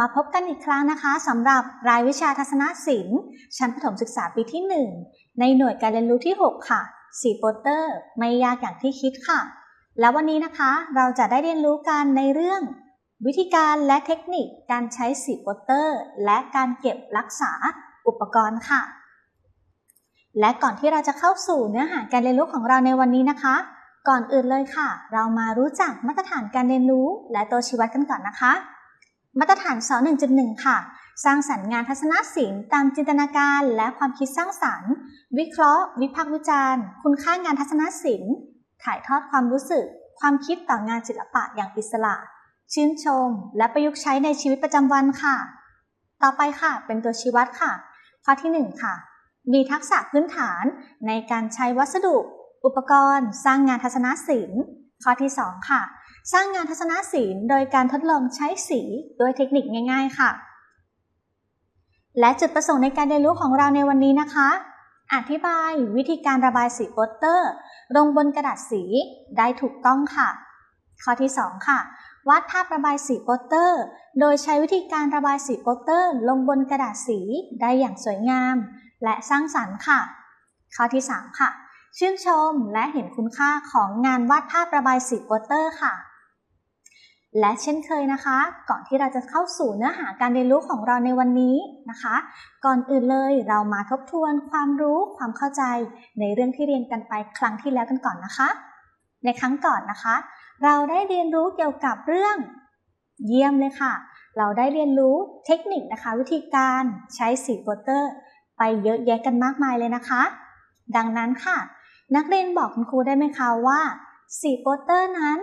มาพบกันอีกครั้งนะคะสำหรับรายวิชาทัศนศิลป์ ชั้นประถมศึกษาปีที่ 1 ในหน่วยการเรียนรู้ที่ 6 ค่ะสีโปสเตอร์ ไม่ยากอย่างที่คิดค่ะ แล้ววันนี้นะคะเราจะได้เรียนรู้กันในเรื่อง วิธีการและเทคนิคการใช้สีโปสเตอร์ และการเก็บรักษาอุปกรณ์ค่ะ และก่อนที่เราจะเข้าสู่เนื้อหาการเรียนรู้ของเราในวันนี้นะคะ ก่อนอื่นเลยค่ะ เรามารู้จักมาตรฐานการเรียนรู้ และตัวชี้วัดกันก่อนนะคะ มาตรฐานส1.1 ค่ะ สร้างสรรค์งานทัศนศิลป์ตามจินตนาการและความคิดสร้างสรรค์ วิเคราะห์ วิพากษ์วิจารณ์ คุณค่างานทัศนศิลป์ ถ่ายทอดความรู้สึก ความคิดต่องานศิลปะอย่างอิสระ ชื่นชม และประยุกต์ใช้ในชีวิตประจำวันค่ะ ต่อไปค่ะ เป็นตัวชี้วัดค่ะ ข้อที่ 1 ค่ะ มีทักษะพื้นฐานในการใช้วัสดุ อุปกรณ์ สร้างงานทัศนศิลป์ ข้อที่ 2 ค่ะ สร้างงานทัศนศิลป์โดยการทดลองใช้สีด้วยเทคนิคง่าย ๆ ค่ะ และจุดประสงค์ในการเรียนรู้ของเราในวันนี้นะคะ อธิบายวิธีการระบายสีโปสเตอร์ ลงบนกระดาษสีได้ถูกต้องค่ะ ข้อที่ 2 ค่ะ วาดภาพระบายสีโปสเตอร์ โดยใช้วิธีการระบายสีโปสเตอร์ ลงบนกระดาษสีได้อย่างสวยงาม และสร้างสรรค์ค่ะ ข้อที่ 3 ค่ะ ชื่นชมและเห็นคุณค่าของงานวาดภาพระบายสีโปสเตอร์ค่ะ และเช่นเคยนะคะ ก่อนที่เราจะเข้าสู่เนื้อหาการเรียนรู้ของเราในวันนี้นะคะ ก่อนอื่นเลยเรามาทบทวนความรู้ความเข้าใจในเรื่องที่เรียนกันไปครั้งที่แล้วกันก่อนนะคะ ในครั้งก่อนนะคะ เราได้เรียนรู้เกี่ยวกับเรื่อง เยี่ยมเลยค่ะ เราได้เรียนรู้เทคนิคนะคะ วิธีการใช้สีโปสเตอร์ ไปเยอะแยะกันมากมายเลยนะคะ ดังนั้นค่ะ นักเรียนบอกคุณครูได้ไหมคะว่าสีโปสเตอร์นั้น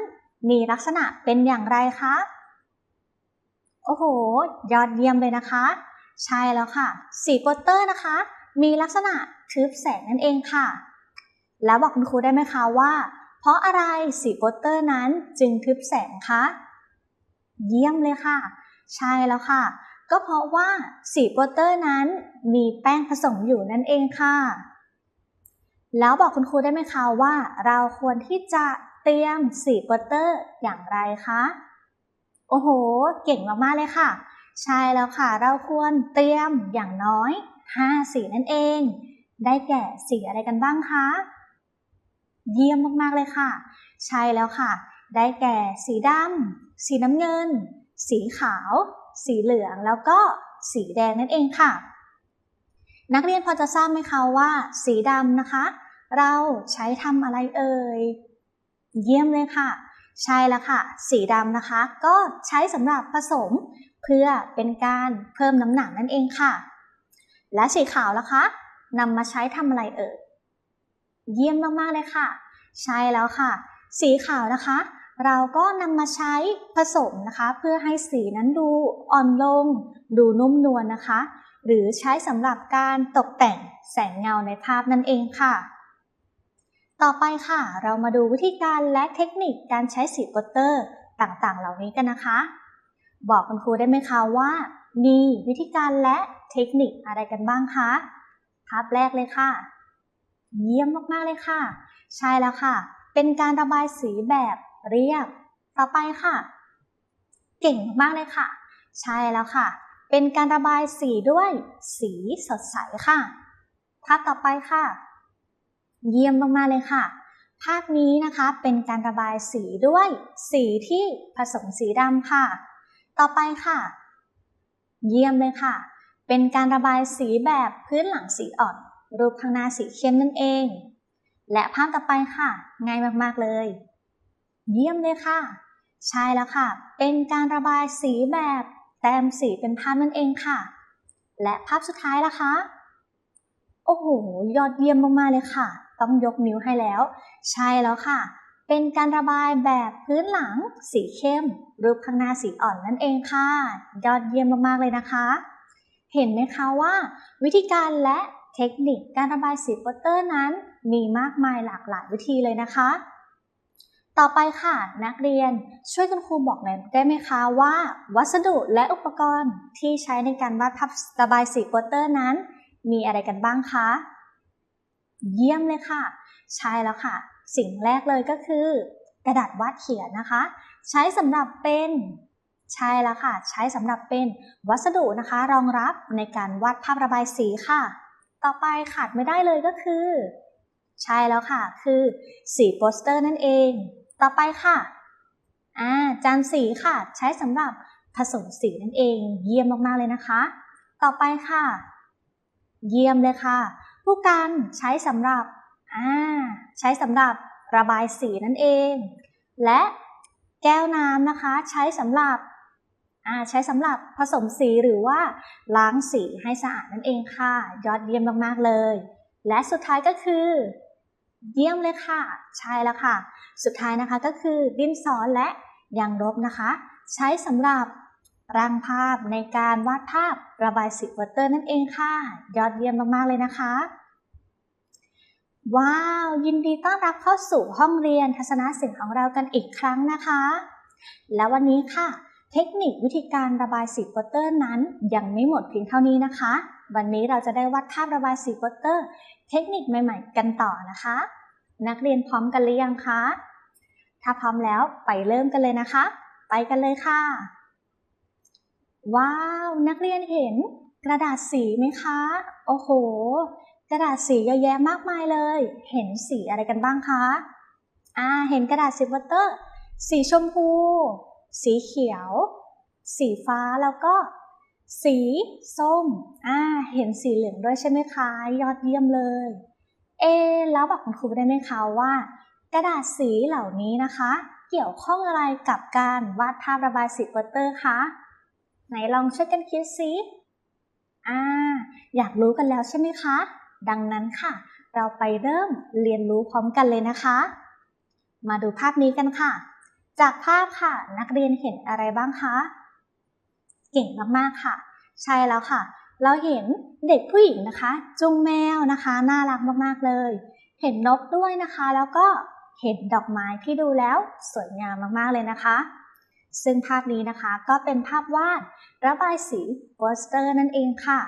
มีลักษณะเป็นอย่างไรคะ โอ้โห ยอดเยี่ยมเลยนะคะ ใช่แล้วค่ะ สีโปสเตอร์นะคะ มีลักษณะทึบแสงนั่นเองค่ะ แล้วบอกคุณครูได้ไหมคะว่า เพราะอะไรสีโปสเตอร์นั้นจึงทึบแสงคะ เยี่ยมเลยค่ะ ใช่แล้วค่ะ ก็เพราะว่าสีโปสเตอร์นั้นมีแป้งผสมอยู่นั่นเองค่ะแล้วบอกคุณครูได้ไหมคะว่า เราควรที่จะ เตรียมสีโปสเตอร์อย่างไรคะ โอ้โห เก่งมาก ๆ เลยค่ะ ใช่แล้วค่ะ เราควรเตรียมอย่างน้อย 5 สีนั่นเอง ได้แก่สีอะไรกันบ้างคะ เยี่ยมมาก ๆ เลยค่ะ ใช่แล้วค่ะ ได้แก่สีดำ สีน้ำเงิน สีขาว สีเหลือง แล้วก็สีแดงนั่นเองค่ะ นักเรียนพอจะทราบไหมคะว่า สีดำนะคะ เราใช้ทำอะไรเอ่ย เยี่ยมเลยค่ะ ใช่แล้วค่ะ สีดำนะคะ ก็ใช้สำหรับผสมเพื่อเป็นการเพิ่มน้ำหนักนั่นเองค่ะ และสีขาวล่ะคะนำมาใช้ทำอะไรเอ่ยเยี่ยมมากๆเลยค่ะ ใช่แล้วค่ะ สีขาวนะคะ เราก็นำมาใช้ผสมนะคะ เพื่อให้สีนั้นดูอ่อนลง ดูนุ่มนวลนะคะ หรือใช้สำหรับการตกแต่งแสงเงาในภาพนั่นเองค่ะ ต่อไปค่ะ เรามาดูวิธีการและเทคนิคการใช้สีโปสเตอร์ต่างๆ เหล่านี้กันนะคะ บอกคุณครูได้ไหมคะว่า มีวิธีการและเทคนิคอะไรกันบ้างคะภาพแรกเลยค่ะ เยี่ยมมากๆเลยค่ะ ใช่แล้วค่ะ เป็นการระบายสีแบบเรียบ ต่อไปค่ะ เก่งมากเลยค่ะ ใช่แล้วค่ะ เป็นการระบายสีด้วยสีสดใสค่ะภาพต่อไปค่ะ เยี่ยมมากๆเลยค่ะ ภาพนี้นะคะเป็นการระบายสีด้วยสีที่ผสมสีดำค่ะ ต่อไปค่ะ เยี่ยมเลยค่ะ เป็นการระบายสีแบบพื้นหลังสีอ่อน รูปข้างหน้าสีเข้มนั่นเอง และภาพต่อไปค่ะ ง่ายมากๆเลย เยี่ยมเลยค่ะ ใช่แล้วค่ะ เป็นการระบายสีแบบแต้มสีเป็นภาพนั่นเองค่ะ และภาพสุดท้ายล่ะคะ โอ้โห ยอดเยี่ยมมากๆเลยค่ะ ต้องยกนิ้วให้แล้ว ใช่แล้วค่ะ เป็นการระบายแบบพื้นหลังสีเข้ม รูปข้างหน้าสีอ่อนนั่นเองค่ะ ยอดเยี่ยมมากๆเลยนะคะ เห็นไหมคะว่า วิธีการและเทคนิคการระบายสีโปสเตอร์นั้น มีมากมายหลากหลายวิธีเลยนะคะ ต่อไปค่ะนักเรียนช่วยคุณครูบอกหน่อยได้ไหมคะว่า วัสดุและอุปกรณ์ที่ใช้ในการวาดภาพระบายสีโปสเตอร์นั้น มีอะไรกันบ้างคะ เยี่ยมเลยค่ะ ใช่แล้วค่ะ สิ่งแรกเลยก็คือ กระดาษวาดเขียนนะคะ ใช้สำหรับเป็นใช่แล้วค่ะ ใช้สำหรับเป็นวัสดุนะคะ รองรับในการวาดภาพระบายสีค่ะ ต่อไปขาดไม่ได้เลยก็คือ ใช่แล้วค่ะ คือสีโปสเตอร์นั่นเอง ต่อไปค่ะอ่าจานสีค่ะ ใช้สำหรับผสมสีนั่นเอง เยี่ยมมากๆเลยนะคะ ต่อไปค่ะ เยี่ยมเลยค่ะ ผู้กันใช้สำหรับอ่าใช้สำหรับระบายสีนั่นเอง และแก้วน้ำนะคะใช้สำหรับอ่าใช้สำหรับผสมสีหรือว่าล้างสีให้สะอาดนั่นเองค่ะ ยอดเยี่ยมมากๆเลย และสุดท้ายก็คือ เยี่ยมเลยค่ะ ใช่แล้วค่ะ สุดท้ายนะคะก็คือดินสอและยางลบนะคะ ใช้สำหรับ ร่างภาพในการวาดภาพระบายสีวอเตอร์นั่นเองค่ะ ยอดเยี่ยมมาก ๆ เลยนะคะ ว้าว ยินดีต้อนรับเข้าสู่ห้องเรียนทัศนศิลป์ของเรากันอีกครั้งนะคะ และวันนี้ค่ะ เทคนิควิธีการระบายสีโปเตอร์นั้นยังไม่หมดเพียงเท่านี้นะคะ วันนี้เราจะได้วาดภาพระบายสีโปเตอร์ เทคนิคใหม่ ๆ กันต่อนะคะ นักเรียนพร้อมกันหรือยังคะถ้าพร้อมแล้วไปเริ่มกันเลยนะคะ ไปกันเลยค่ะ ว้าว นักเรียนเห็นกระดาษสีไหมคะ โอ้โห กระดาษสีเยอะแยะมากมายเลย เห็นสีอะไรกันบ้างคะ อ่า เห็นกระดาษสีวอเตอร์ สีชมพู สีเขียว สีฟ้าแล้วก็ สีส้ม อ่า เห็นสีเหลืองด้วยใช่ไหมคะ ยอดเยี่ยมเลย เอ แล้วบอกคุณครูได้ไหมคะว่า กระดาษสีเหล่านี้นะคะ เกี่ยวข้องอะไรกับการวาดภาพระบายสีโปสเตอร์คะ ไหนลองช่วยกันคิดซิอ่า อยากรู้กันแล้วใช่ไหมคะ ดังนั้นค่ะ เราไปเริ่มเรียนรู้พร้อมกันเลยนะคะ มาดูภาพนี้กันค่ะ จากภาพค่ะ นักเรียนเห็นอะไรบ้างคะ เก่งมากๆค่ะ ใช่แล้วค่ะ เราเห็นเด็กผู้หญิงนะคะ จุงแมวนะคะ น่ารักมากๆเลย เห็นนกด้วยนะคะ แล้วก็เห็นดอกไม้ที่ดูแล้วสวยงามมากๆเลยนะคะ ซึ่งภาพนี้นะคะก็เป็นภาพวาดระบายสีโปสเตอร์นั่นเองค่ะ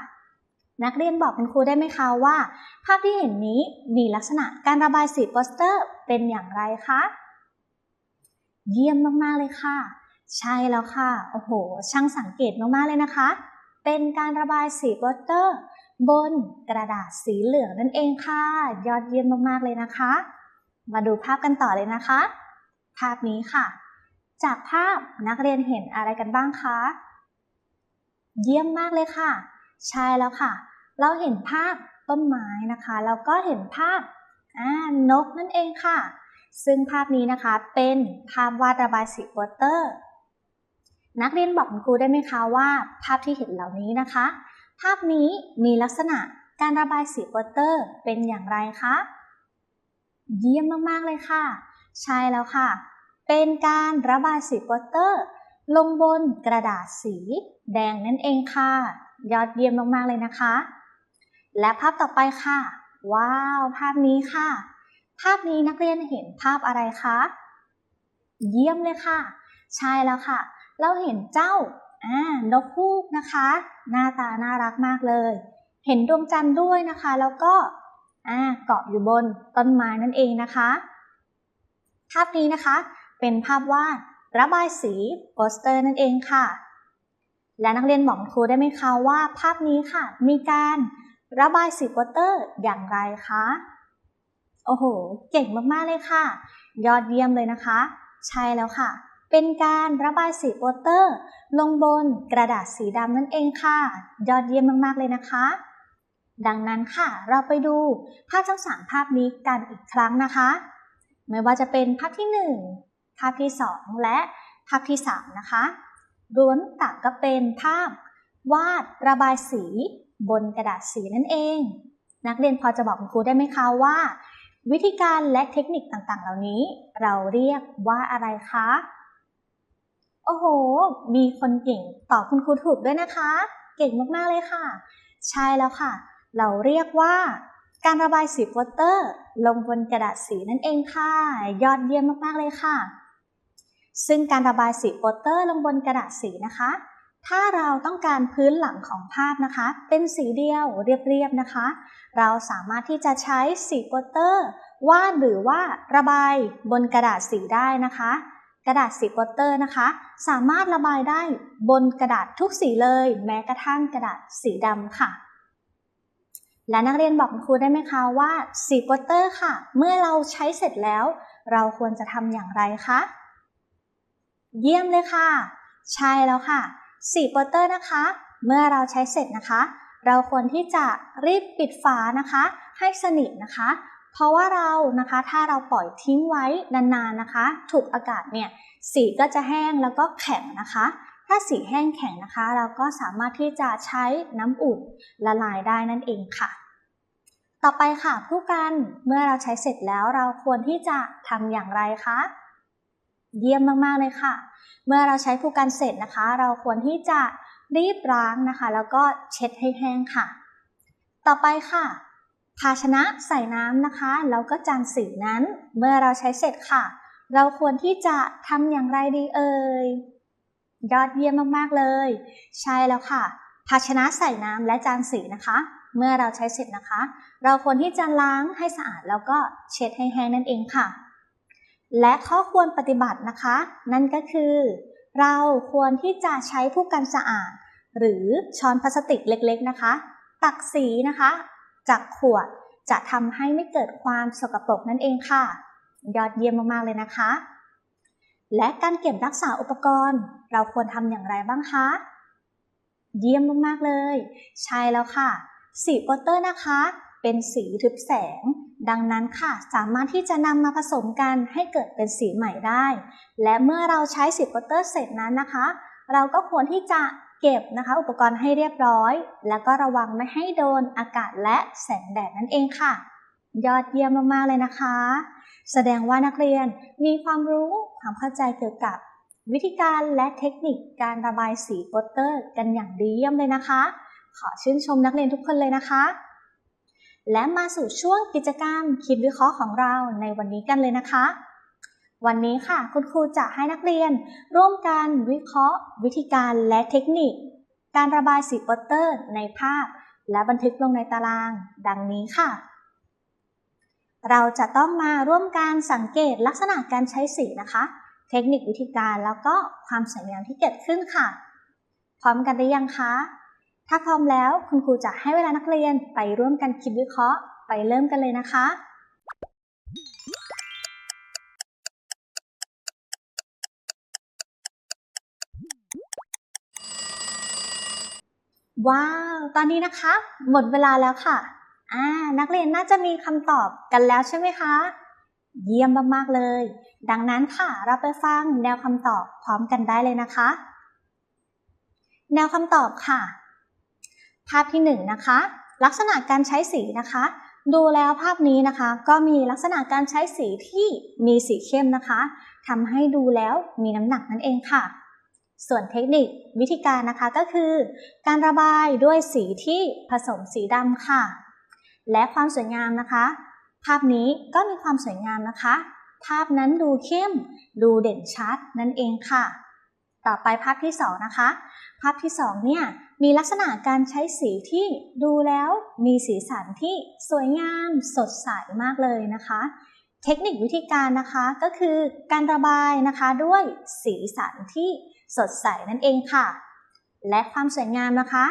นักเรียนบอกคุณครูได้ไหมคะว่า ภาพที่เห็นนี้มีลักษณะการระบายสีโปสเตอร์เป็นอย่างไรคะ เยี่ยมมากๆเลยค่ะ ใช่แล้วค่ะ โอ้โห ช่างสังเกตมากๆเลยนะคะ เป็นการระบายสีโปสเตอร์ บนกระดาษสีเหลืองนั่นเองค่ะ ยอดเยี่ยมมากๆเลยนะคะ มาดูภาพกันต่อเลยนะคะ ภาพนี้ค่ะ จากภาพนักเรียนเห็นอะไรกันบ้างคะ เยี่ยมมากเลยค่ะ ใช่แล้วค่ะ เราเห็นภาพต้นไม้นะคะแล้วก็เห็นภาพนกนั่นเองค่ะ ซึ่งภาพนี้นะคะเป็นภาพวาดระบายสีโปสเตอร์ นักเรียนบอกคุณครูได้ไหมคะว่าภาพที่เห็นเหล่านี้นะคะ ภาพนี้มีลักษณะการระบายสีโปสเตอร์เป็นอย่างไรคะ เยี่ยมมากๆเลยค่ะ ใช่แล้วค่ะ เป็นการระบายสีโปเตอร์ ลงบนกระดาษสี แดงนั่นเองค่ะ ยอดเยี่ยมมากๆเลยนะคะ และภาพต่อไปค่ะ ว้าว ภาพนี้ค่ะ ภาพนี้นักเรียนเห็นภาพอะไรคะ เยี่ยมเลยค่ะ ใช่แล้วค่ะ เราเห็นเจ้า อ่า นกฮูกนะคะ หน้าตาน่ารักมากเลย เห็นดวงจันทร์ด้วยนะคะ แล้วก็อ่าเกาะอยู่บนต้นไม้นั่นเองนะคะ ภาพนี้นะคะ เป็นภาพวาดระบายสีโปสเตอร์นั่นเองค่ะ และนักเรียนบอกครูได้ไหมคะว่าภาพนี้ค่ะ มีการระบายสีโปสเตอร์อย่างไรคะ โอ้โห เก่งมากๆเลยค่ะ ยอดเยี่ยมเลยนะคะ ใช่แล้วค่ะ เป็นการระบายสีโปสเตอร์ ลงบนกระดาษสีดำนั่นเองค่ะ ยอดเยี่ยมมากๆเลยนะคะดังนั้นค่ะ เราไปดูภาพทั้งสามภาพนี้กันอีกครั้งนะคะ ไม่ว่าจะเป็นภาพที่หนึ่ง ภาพที่ 2 และภาพที่ 3 นะคะล้วนต่างก็เป็นภาพวาดระบายสีบนกระดาษสีนั่นเอง นักเรียนพอจะบอกคุณครูได้ไหมคะว่า วิธีการและเทคนิคต่างๆ เหล่านี้ เราเรียกว่าอะไรคะ โอ้โห มีคนเก่งตอบคุณครูถูกด้วยนะคะ เก่งมากๆเลยค่ะ ใช่แล้วค่ะ เราเรียกว่า การระบายสีโปสเตอร์ ลงบนกระดาษสีนั่นเองค่ะ ยอดเยี่ยมมากๆเลยค่ะ ซึ่งการระบายสีโปสเตอร์ลงบนกระดาษสีนะคะ ถ้าเราต้องการพื้นหลังของภาพนะคะ เป็นสีเดียวเรียบๆนะคะ เราสามารถที่จะใช้สีโปสเตอร์วาดหรือว่าระบายบนกระดาษสีได้นะคะ กระดาษสีโปสเตอร์นะคะ สามารถระบายได้บนกระดาษทุกสีเลย แม้กระทั่งกระดาษสีดำค่ะและนักเรียนบอกครูได้ไหมคะว่าสีโปสเตอร์ค่ะ เมื่อเราใช้เสร็จแล้ว เราควรจะทำอย่างไรคะ เยี่ยมเลยค่ะ ใช่แล้วค่ะสีโปเตอร์นะคะ เมื่อเราใช้เสร็จนะคะ เราควรที่จะรีบปิดฝานะคะ ให้สนิทนะคะ เพราะว่าเรานะคะถ้าเราปล่อยทิ้งไว้นานๆนะคะ ถูกอากาศเนี่ยสีก็จะแห้งแล้วก็แข็งนะคะ ถ้าสีแห้งแข็งนะคะ เราก็สามารถที่จะใช้น้ำอุ่นละลายได้นั่นเองค่ะต่อไปค่ะผู้กันเมื่อเราใช้เสร็จแล้วเราควรที่จะทำอย่างไรคะ เยี่ยมมากๆเลยค่ะ เมื่อเราใช้ผู้กันเสร็จนะคะ เราควรที่จะรีบล้างนะคะ แล้วก็เช็ดให้แห้งค่ะ ต่อไปค่ะ ภาชนะใส่น้ำนะคะ แล้วก็จานสีนั้น เมื่อเราใช้เสร็จค่ะ เราควรที่จะทำอย่างไรดีเอ่ย ยอดเยี่ยมมากๆเลย ใช่แล้วค่ะ ภาชนะใส่น้ำและจานสีนะคะ เมื่อเราใช้เสร็จนะคะ เราควรที่จะล้างให้สะอาดแล้วก็เช็ดให้แห้งนั่นเองค่ะ และข้อควรปฏิบัตินะคะ นั่นก็คือ เราควรที่จะใช้ผู้กันสะอาด หรือช้อนพลาสติกเล็กๆนะคะ ตักสีนะคะ จากขวดจะทำให้ไม่เกิดความสกปรกนั่นเองค่ะ ยอดเยี่ยมมากๆเลยนะคะ และการเก็บรักษาอุปกรณ์ เราควรทำอย่างไรบ้างคะ เยี่ยมมากๆเลย ใช่แล้วค่ะ สีโปสเตอร์นะคะ เป็นสีทึบแสง ดังนั้นค่ะ สามารถที่จะนำมาผสมกันให้เกิดเป็นสีใหม่ได้ และเมื่อเราใช้สีโปสเตอร์เสร็จนั้นนะคะ เราก็ควรที่จะเก็บนะคะ อุปกรณ์ให้เรียบร้อย แล้วก็ระวังไม่ให้โดนอากาศและแสงแดดนั่นเองค่ะ ยอดเยี่ยมมากๆเลยนะคะ แสดงว่านักเรียนมีความรู้ความเข้าใจเกี่ยวกับวิธีการและเทคนิคการระบายสีโปสเตอร์กันอย่างดีเยี่ยมเลยนะคะ ขอชื่นชมนักเรียนทุกคนเลยนะคะ และมาสู่ช่วงกิจกรรมคิดวิเคราะห์ของเราในวันนี้กันเลยนะคะ วันนี้ค่ะคุณครูจะให้นักเรียน ร่วมกันวิเคราะห์ วิธีการและเทคนิค การระบายสีโปสเตอร์ในภาพ และบันทึกลงในตาราง ดังนี้ค่ะ เราจะต้องมาร่วมกันสังเกตลักษณะการใช้สีนะคะ เทคนิควิธีการแล้วก็ความสวยงามที่เกิดขึ้นค่ะ พร้อมกันหรือยังคะ ถ้าพร้อมแล้วคุณครูจะให้เวลานักเรียนไปร่วมกันคิดวิเคราะห์ ไปเริ่มกันเลยนะคะ ว้าว ตอนนี้นะคะ หมดเวลาแล้วค่ะอ่านักเรียนน่าจะมีคำตอบกันแล้วใช่ไหมคะ เยี่ยมมากๆเลย ดังนั้นค่ะเราไปฟังแนวคำตอบพร้อมกันได้เลยนะคะ แนวคำตอบค่ะ ภาพที่หนึ่งนะคะ ลักษณะการใช้สีนะคะ ดูแล้วภาพนี้นะคะ ก็มีลักษณะการใช้สีที่มีสีเข้มนะคะทำให้ดูแล้วมีน้ำหนักนั่นเองค่ะ ส่วนเทคนิควิธีการนะคะก็คือ การระบายด้วยสีที่ผสมสีดำค่ะ และความสวยงามนะคะ ภาพนี้ก็มีความสวยงามนะคะ ภาพนั้นดูเข้ม ดูเด่นชัดนั่นเองค่ะ ต่อไปภาพที่สองนะคะ ภาพที่สองเนี่ยมีลักษณะการใช้สีที่ดูแล้วมีสีสันที่สวยงามสดใสมากเลยนะคะ เทคนิควิธีการนะคะก็คือการระบายนะคะด้วยสีสันที่สดใสนั่นเองค่ะ และความสวยงามนะคะ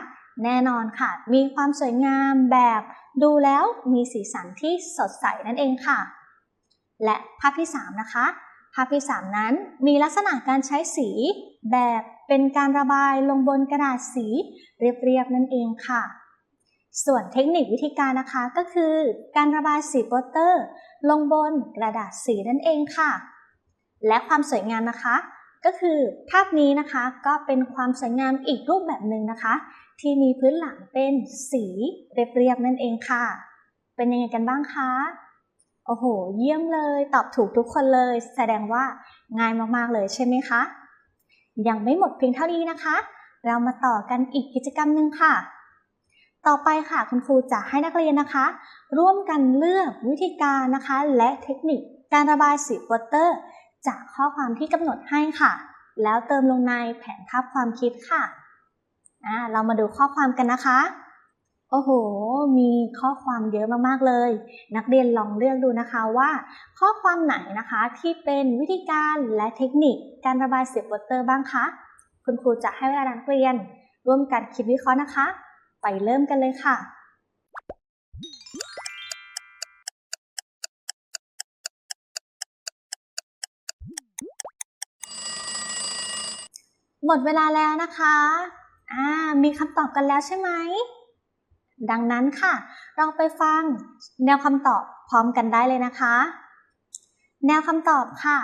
แน่นอนค่ะ มีความสวยงามแบบดูแล้วมีสีสันที่สดใสนั่นเองค่ะ และภาพที่ 3 นะคะ ภาพที่ 3 นั้นมีลักษณะการใช้สี แบบเป็นการระบายลงบนกระดาษสีเรียบๆนั่นเองค่ะ ส่วนเทคนิควิธีการนะคะก็คือการระบายสีโปสเตอร์ ลงบนกระดาษสีนั่นเองค่ะ และความสวยงามนะคะ ก็คือภาพนี้นะคะก็เป็นความสวยงามอีกรูปแบบหนึ่งนะคะ ที่มีพื้นหลังเป็นสีเรียบๆนั่นเองค่ะ เป็นยังไงกันบ้างคะโอ้โห เยี่ยมเลย ตอบถูกทุกคนเลย แสดงว่าง่ายมาก ๆ เลยใช่ไหมคะ ยังไม่หมดเพียงเท่านี้นะคะ เรามาต่อกันอีกกิจกรรมหนึ่งค่ะ ต่อไปค่ะคุณครูจะให้นักเรียนนะคะ ร่วมกันเลือกวิธีการนะคะ และเทคนิคการระบายสีโปสเตอร์ จากข้อความที่กำหนดให้ค่ะ แล้วเติมลงในแผนภาพความคิดค่ะ เรามาดูข้อความกันนะคะ โอ้โห มีข้อความเยอะมากๆเลย นักเรียนลองเลือกดูนะคะว่า ข้อความไหนนะคะที่เป็นวิธีการและเทคนิคการระบายเสีโปสเตอร์บ้างคะ คุณครูจะให้เวลานักเรียน ร่วมกันคิดวิเคราะห์นะคะ ไปเริ่มกันเลยค่ะหมดเวลาแล้วนะคะ อ่า มีคำตอบกันแล้วใช่ไหม ดังนั้นค่ะ เราไปฟังแนวคำตอบพร้อมกันได้เลยนะคะ แนวคำตอบค่ะ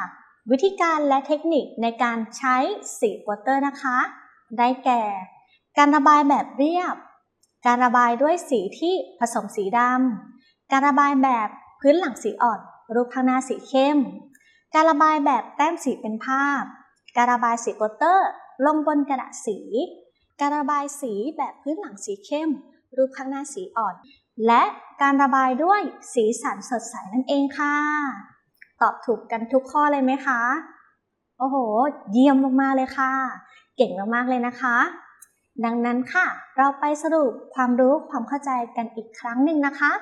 วิธีการและเทคนิคในการใช้สีโปเตอร์นะคะ ได้แก่ การระบายแบบเรียบ การระบายด้วยสีที่ผสมสีดำการระบายแบบพื้นหลังสีอ่อน รูปข้างหน้าสีเข้ม การระบายแบบแต้มสีเป็นภาพ การระบายสีโปเตอร์ลงบนกระดาษสี การระบายสีแบบพื้นหลังสีเข้ม รูปข้างหน้าสีอ่อน และการระบายด้วยสีสันสดใสนั่นเองค่ะ ตอบถูกกันทุกข้อเลยไหมคะ โอ้โห เยี่ยมมากๆเลยค่ะ เก่งมากๆเลยนะคะ ดังนั้นค่ะ เราไปสรุปความรู้ความเข้าใจกันอีกครั้งหนึ่งนะคะ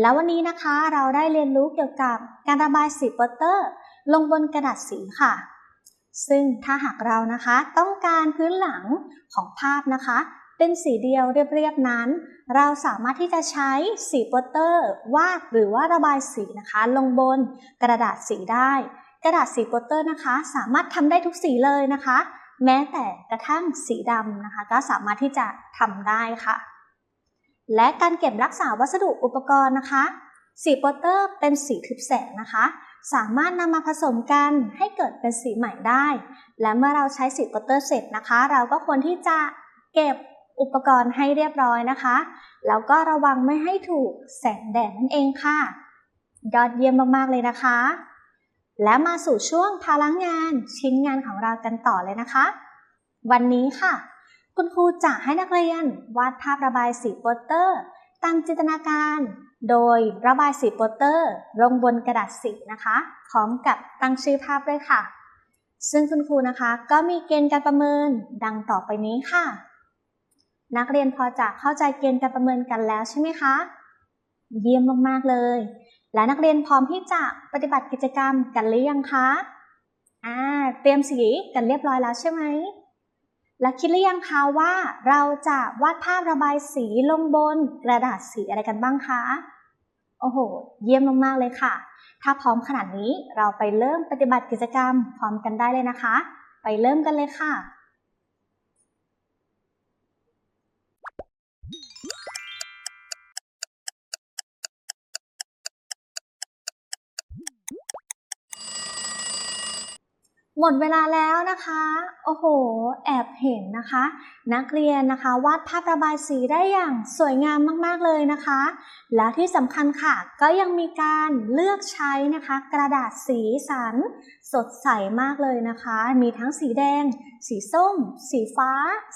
แล้ววันนี้นะคะเราได้เรียนรู้เกี่ยวกับการระบายสีโปสเตอร์ ลงบนกระดาษสีค่ะซึ่งถ้าหากเรานะคะต้องการพื้นหลังของภาพนะคะ เป็นสีเดียวเรียบๆนั้น เราสามารถที่จะใช้สีโปสเตอร์ วาดหรือว่าระบายสีนะคะ ลงบนกระดาษสีได้ กระดาษสีโปสเตอร์นะคะ สามารถทำได้ทุกสีเลยนะคะ แม้แต่กระทั่งสีดำนะคะ ก็สามารถที่จะทำได้ค่ะ และการเก็บรักษาวัสดุอุปกรณ์นะคะ สีโปสเตอร์เป็นสีทึบแสงนะคะสามารถนำมาผสมกันให้เกิดเป็นสีใหม่ได้ และเมื่อเราใช้สีโปสเตอร์เสร็จนะคะ เราก็ควรที่จะเก็บ อุปกรณ์ให้เรียบร้อยนะคะ แล้วก็ระวังไม่ให้ถูกแสงแดดนั่นเองค่ะ ยอดเยี่ยมมากๆเลยนะคะ และมาสู่ช่วงพลังงานชิ้นงานของเรากันต่อเลยนะคะ วันนี้ค่ะ คุณครูจะให้นักเรียนวาดภาพระบายสีโปสเตอร์ ตามจินตนาการ โดยระบายสีโปสเตอร์ ลงบนกระดาษสีนะคะ พร้อมกับตั้งชื่อภาพด้วยค่ะซึ่งคุณครูนะคะก็มีเกณฑ์การประเมินดังต่อไปนี้ค่ะ นักเรียนพอจะเข้าใจเกณฑ์การประเมินกันแล้วใช่ไหมคะ เยี่ยมมากๆเลย และนักเรียนพร้อมที่จะปฏิบัติกิจกรรมกันหรือยังคะ อ่า เตรียมสีกันเรียบร้อยแล้วใช่ไหม และคิดหรือยังคะว่าเราจะวาดภาพระบายสีลงบนกระดาษสีอะไรกันบ้างคะ โอ้โห เยี่ยมมากๆเลยค่ะ ถ้าพร้อมขนาดนี้เราไปเริ่มปฏิบัติกิจกรรมพร้อมกันได้เลยนะคะ ไปเริ่มกันเลยค่ะ หมดเวลาแล้วนะคะ โอ้โห แอบเห็นนะคะ นักเรียนนะคะวาดภาพระบายสีได้อย่างสวยงามมากๆเลยนะคะ แล้วที่สำคัญค่ะ ก็ยังมีการเลือกใช้นะคะ กระดาษสีสัน สดใสมากเลยนะคะ มีทั้งสีแดง สีส้ม สีฟ้า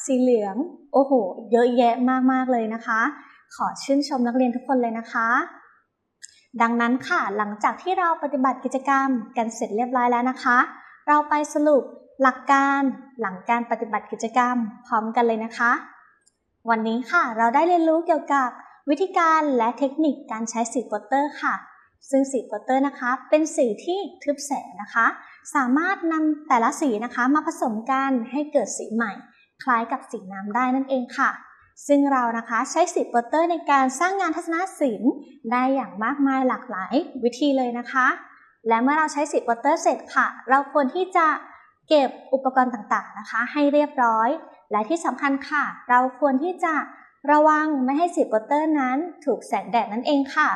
สีเหลือง โอ้โห เยอะแยะมากๆเลยนะคะ ขอชื่นชมนักเรียนทุกคนเลยนะคะดังนั้นค่ะ หลังจากที่เราปฏิบัติกิจกรรมกันเสร็จเรียบร้อยแล้วนะคะ เราไปสรุปหลักการหลังการปฏิบัติกิจกรรม พร้อมกันเลยนะคะ วันนี้ค่ะเราได้เรียนรู้เกี่ยวกับวิธีการและเทคนิคการใช้สีโปสเตอร์ค่ะ ซึ่งสีโปสเตอร์นะคะ เป็นสีที่ทึบแสงนะคะ สามารถนำแต่ละสีนะคะมาผสมกันให้เกิดสีใหม่ คล้ายกับสีน้ำได้นั่นเองค่ะ ซึ่งเรานะคะใช้สีโปสเตอร์ในการสร้างงานทัศนศิลป์ ได้อย่างมากมายหลากหลายวิธีเลยนะคะ และเมื่อเราใช้สีโปสเตอร์เสร็จค่ะ เราควรที่จะเก็บอุปกรณ์ต่างๆนะคะ ให้เรียบร้อย และที่สำคัญค่ะ เราควรที่จะระวังไม่ให้สีโปสเตอร์นั้นถูกแสงแดดนั่นเองค่ะ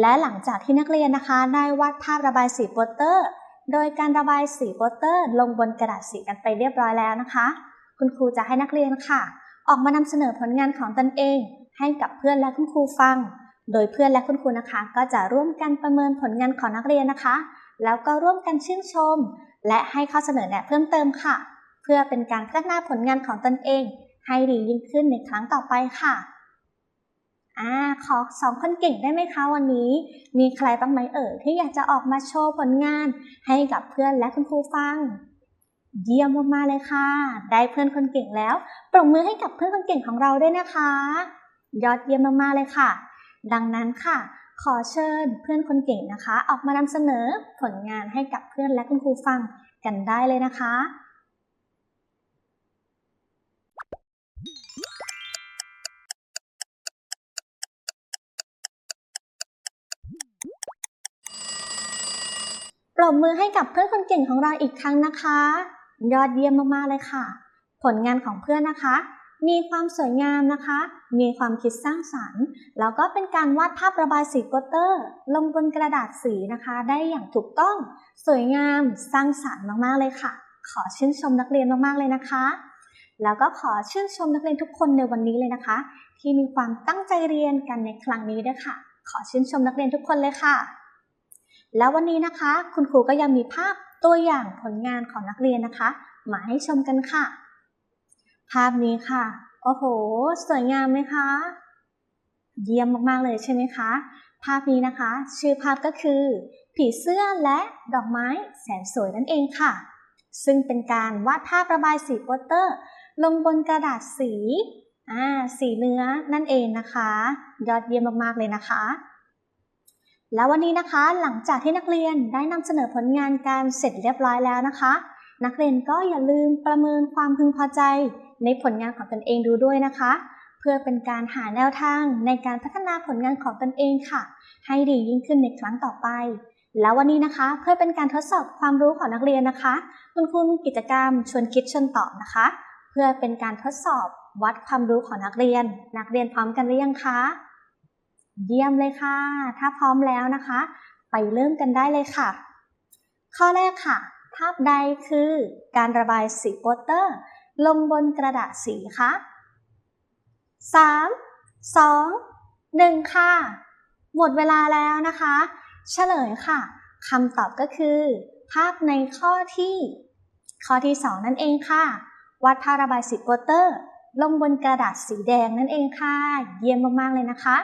และหลังจากที่นักเรียนนะคะ ได้วาดภาพระบายสีโปสเตอร์ โดยการระบายสีโปสเตอร์ ลงบนกระดาษสีกันไปเรียบร้อยแล้วนะคะ คุณครูจะให้นักเรียนค่ะ ออกมานำเสนอผลงานของตนเอง ให้กับเพื่อนและคุณครูฟัง โดยเพื่อนและคุณครูนะคะ ก็จะร่วมกันประเมินผลงานของนักเรียนนะคะ แล้วก็ร่วมกันชื่นชม และให้ข้อเสนอแนะเพิ่มเติมค่ะ เพื่อเป็นการพัฒนาผลงานของตนเอง ให้ดียิ่งขึ้นในครั้งต่อไปค่ะอ่าขอสองคนเก่งได้ไหมคะวันนี้ มีใครบ้างไหมเอ่ยที่อยากจะออกมาโชว์ผลงาน ให้กับเพื่อนและคุณครูฟัง เยี่ยมมากๆเลยค่ะ ได้เพื่อนคนเก่งแล้วปรบมือให้กับเพื่อนคนเก่งของเราด้วยนะคะ ยอดเยี่ยมมากๆเลยค่ะ ดังนั้นค่ะ ขอเชิญเพื่อนคนเก่งนะคะ ออกมานำเสนอผลงานให้กับเพื่อนและคุณครูฟังกันได้เลยนะคะปรบมือให้กับเพื่อนคนเก่งของเราอีกครั้งนะคะ ยอดเยี่ยมมากๆเลยค่ะ ผลงานของเพื่อนนะคะ มีความสวยงามนะคะ มีความคิดสร้างสรรค์ แล้วก็เป็นการวาดภาพระบายสีโปเตอร์ ลงบนกระดาษสีนะคะ ได้อย่างถูกต้อง สวยงามสร้างสรรค์มากๆเลยค่ะ ขอชื่นชมนักเรียนมากๆเลยนะคะ แล้วก็ขอชื่นชมนักเรียนทุกคนในวันนี้เลยนะคะ ที่มีความตั้งใจเรียนกันในครั้งนี้ด้วยค่ะ ขอชื่นชมนักเรียนทุกคนเลยค่ะ แล้ววันนี้นะคะ คุณครูก็ยังมีภาพตัวอย่างผลงานของนักเรียนนะคะ มาให้ชมกันค่ะ ภาพนี้ค่ะ โอ้โห สวยงามไหมคะ เยี่ยมมากๆเลยใช่ไหมคะ ภาพนี้นะคะ ชื่อภาพก็คือ ผีเสื้อและดอกไม้แสนสวยนั่นเองค่ะ ซึ่งเป็นการวาดภาพระบายสีโปสเตอร์ ลงบนกระดาษสีอ่าสีเนื้อนั่นเองนะคะ ยอดเยี่ยมมากๆเลยนะคะแล้ววันนี้นะคะหลังจากที่นักเรียนได้นำเสนอผลงานการเสร็จเรียบร้อยแล้วนะคะ นักเรียนก็อย่าลืมประเมินความพึงพอใจ ในผลงานของตนเองดูด้วยนะคะ เพื่อเป็นการหาแนวทางในการพัฒนาผลงานของตนเองค่ะ ให้ดียิ่งขึ้นในครั้งต่อไป แล้ววันนี้นะคะ เพื่อเป็นการทดสอบความรู้ของนักเรียนนะคะ คุณครูมีกิจกรรมชวนคิดชวนตอบนะคะ เพื่อเป็นการทดสอบวัดความรู้ของนักเรียน นักเรียนพร้อมกันหรือยังคะเยี่ยมเลยค่ะ ถ้าพร้อมแล้วนะคะ ไปเริ่มกันได้เลยค่ะ ข้อแรกค่ะ ภาพใดคือการระบายสีโปสเตอร์ ลงบนกระดาษสีคะสามสองหนึ่งค่ะ หมดเวลาแล้วนะคะ เฉลยค่ะคำตอบก็คือ ภาพในข้อที่ ข้อที่สองนั่นเองค่ะ วัดภาพระบายสีโปสเตอร์ ลงบนกระดาษสีแดงนั่นเองค่ะ เยี่ยมมากๆเลยนะคะ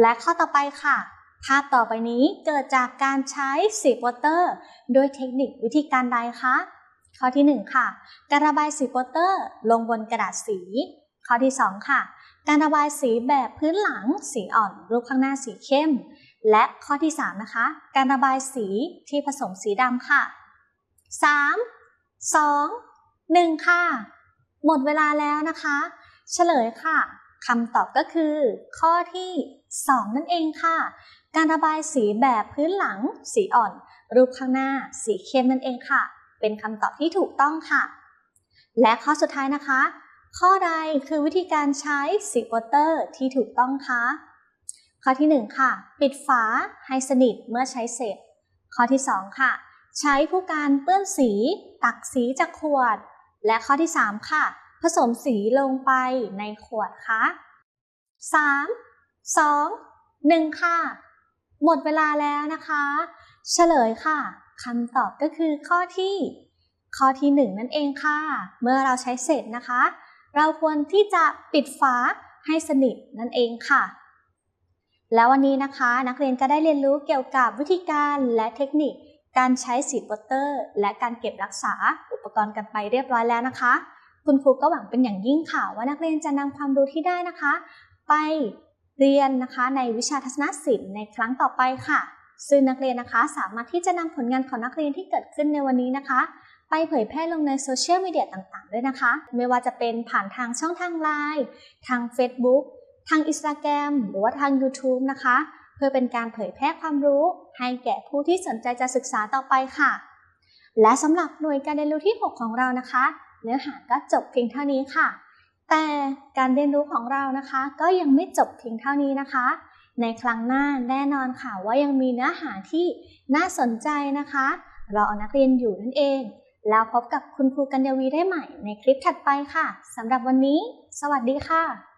และข้อต่อไปค่ะภาพต่อไปนี้เกิดจากการใช้สีโปสเตอร์ โดยเทคนิควิธีการใดคะ ข้อที่ 1 ค่ะ การระบายสีโปสเตอร์ ลงบนกระดาษสี ข้อที่ 2 ค่ะ การระบายสีแบบพื้นหลังสีอ่อนรูปข้างหน้าสีเข้ม และข้อที่ 3 นะคะ การระบายสีที่ผสมสีดำค่ะ 3 2 1 ค่ะ หมดเวลาแล้วนะคะ เฉลยค่ะคำตอบก็คือ ข้อที่ 2 นั่นเองค่ะ การระบายสีแบบพื้นหลัง สีอ่อน รูปข้างหน้า สีเข้มนั่นเองค่ะ เป็นคำตอบที่ถูกต้องค่ะ และข้อสุดท้ายนะคะ ข้อใดคือวิธีการใช้สีโปเตอร์ที่ถูกต้องคะข้อที่ 1 ค่ะ ปิดฝาให้สนิทเมื่อใช้เสร็จ ข้อที่ 2 ค่ะ ใช้ผู้การเปื้อนสี ตักสีจากขวด และข้อที่ 3 ค่ะ ผสมสีลงไปในขวดคะ3 2 1 ค่ะ หมดเวลาแล้วนะคะ เฉลยค่ะ คำตอบก็คือข้อที่ ข้อที่1นั่นเองค่ะ เมื่อเราใช้เสร็จนะคะ เราควรที่จะปิดฝาให้สนิทนั่นเองค่ะ แล้ววันนี้นะคะนักเรียนก็ได้เรียนรู้เกี่ยวกับวิธีการและเทคนิค การใช้สีโปสเตอร์ และการเก็บรักษาอุปกรณ์กันไปเรียบร้อยแล้วนะคะ คุณครูก็หวังเป็นอย่างยิ่งค่ะว่านักเรียนจะนำความรู้ที่ได้นะคะ ไปเรียนนะคะในวิชาทัศนศิลป์ในครั้งต่อไปค่ะ ซึ่งนักเรียนนะคะสามารถที่จะนำผลงานของนักเรียนที่เกิดขึ้นในวันนี้นะคะ ไปเผยแพร่ลงในโซเชียลมีเดียต่างๆ ด้วยนะคะ ไม่ว่าจะเป็นผ่านทางช่องทางไลน์ทาง Facebook ทาง Instagram หรือว่าทาง YouTube นะคะ เพื่อเป็นการเผยแพร่ความรู้ ให้แก่ผู้ที่สนใจจะศึกษาต่อไปค่ะ และสำหรับหน่วยการเรียนรู้ที่ 6 ของเรานะคะ เนื้อหาก็จบเพียงเท่านี้ค่ะ แต่การเรียนรู้ของเรานะคะ ก็ยังไม่จบเพียงเท่านี้นะคะ ในครั้งหน้าแน่นอนค่ะว่ายังมีเนื้อหาที่น่าสนใจนะคะ รอนักเรียนอยู่นั่นเอง แล้วพบกับคุณครูกัญญวีได้ใหม่ในคลิปถัดไปค่ะสำหรับวันนี้ สวัสดีค่ะ